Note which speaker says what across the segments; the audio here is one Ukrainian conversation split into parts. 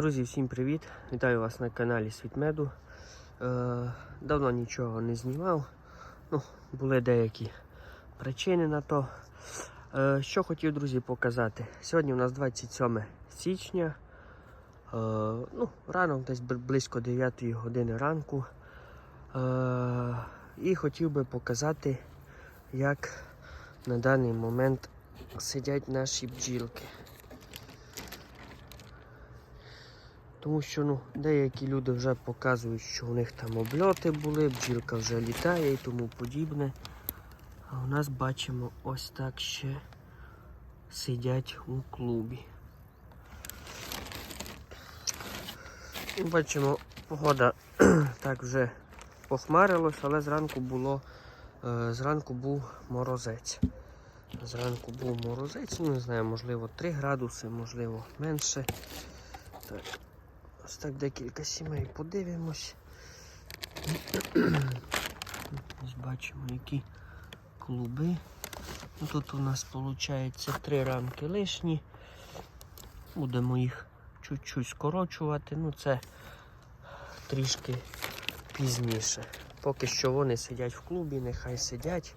Speaker 1: Друзі, всім привіт! Вітаю вас на каналі Світмеду. Е, давно нічого не знімав. Ну, були деякі причини на то. Е, що хотів, друзі, показати. Сьогодні у нас 27 січня. Е, ну, ранок десь близько 9 години ранку. Е, і хотів би показати, як на даний момент сидять наші бджілки. Тому що ну, деякі люди вже показують, що у них там обльоти були, бджілка вже літає і тому подібне. А у нас бачимо ось так ще сидять у клубі. Бачимо, погода так вже похмарилась, але зранку було, е, зранку був морозець. Зранку був морозець, ну не знаю, можливо 3 градуси, можливо менше. Так. Ось так декілька сімей подивимось. Ось бачимо, які клуби. Ну, Тут у нас виходить три рамки лишні. Будемо їх чуть-чуть скорочувати. Ну це трішки пізніше. Поки що вони сидять в клубі, нехай сидять.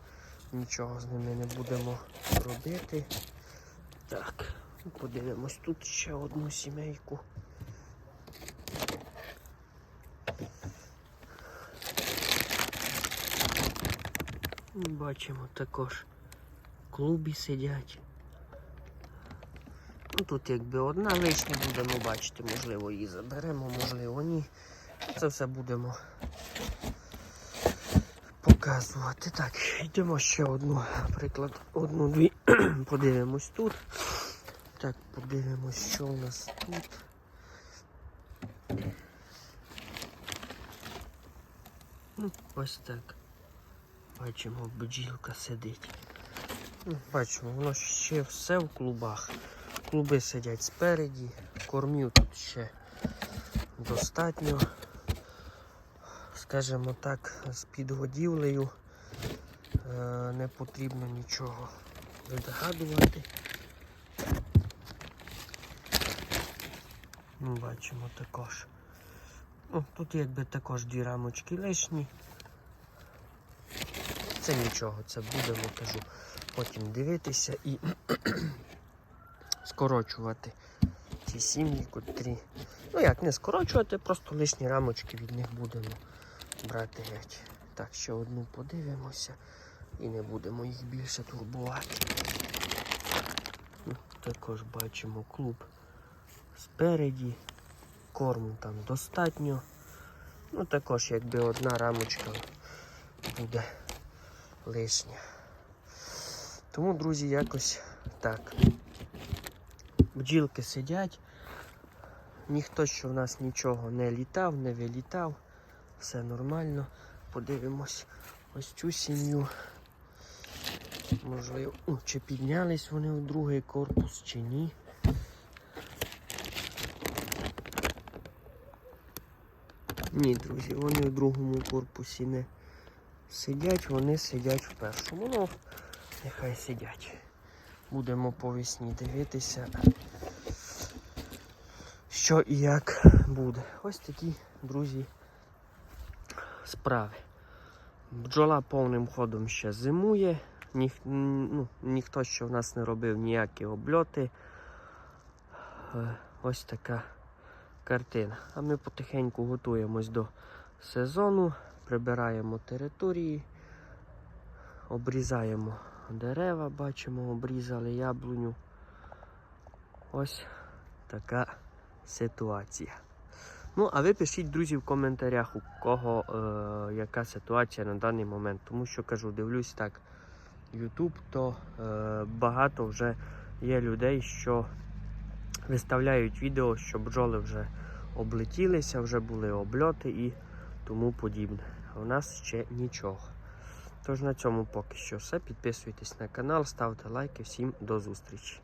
Speaker 1: Нічого з ними не будемо робити. Так, подивимось тут ще одну сімейку. Бачимо також в клубі сидять. Ну, тут якби одна лишня будемо бачити, можливо її заберемо, можливо ні. Це все будемо показувати. Так, йдемо ще одну, наприклад, одну-дві. Подивимось тут. Так, подивимось, що у нас тут. Ну, ось так. Бачимо, бджілка сидить. Ну, Бачимо, воно ще все в клубах. Клуби сидять спереді, кормів тут ще достатньо. Скажімо так, з підгодівлею е, не потрібно нічого вигадувати. Ну, бачимо також. Ну, тут якби також дві рамочки лишні. Це нічого, це будемо, кажу, потім дивитися і скорочувати ці сім'ї, котрі. Ну як, не скорочувати, просто лишні рамочки від них будемо брати геть. Так, ще одну подивимося і не будемо їх більше турбувати. Ну, Також бачимо клуб спереді, корму там достатньо. Ну також якби одна рамочка буде лишня. Тому, друзі, якось так. Бджілки сидять, ніхто що в нас нічого не літав, не вилітав, все нормально. Подивимось ось цю сім'ю. Можливо, чи піднялись вони у другий корпус, чи ні. Ні, друзі, вони в другому корпусі не сидять, вони сидять в першому. Ну, нехай сидять. Будемо по весні дивитися, що і як буде. Ось такі, друзі, справи. Бджола повним ходом ще зимує, Ніх, ну, ніхто ще в нас не робив ніякі обльоти. Е, Ось така картина. А ми потихеньку готуємось до сезону, прибираємо території, обрізаємо дерева, бачимо, обрізали яблуню. Ось така ситуація. Ну, а ви пишіть, друзі, в коментарях, у кого е, яка ситуація на даний момент. Тому що кажу, дивлюсь так, YouTube, то е, багато вже є людей, що виставляють відео, що бджоли вже облетілися, вже були обльоти і тому подібне. А у нас ще нічого. Тож на цьому поки що все. Підписуйтесь на канал, ставте лайки. Всім до зустрічі.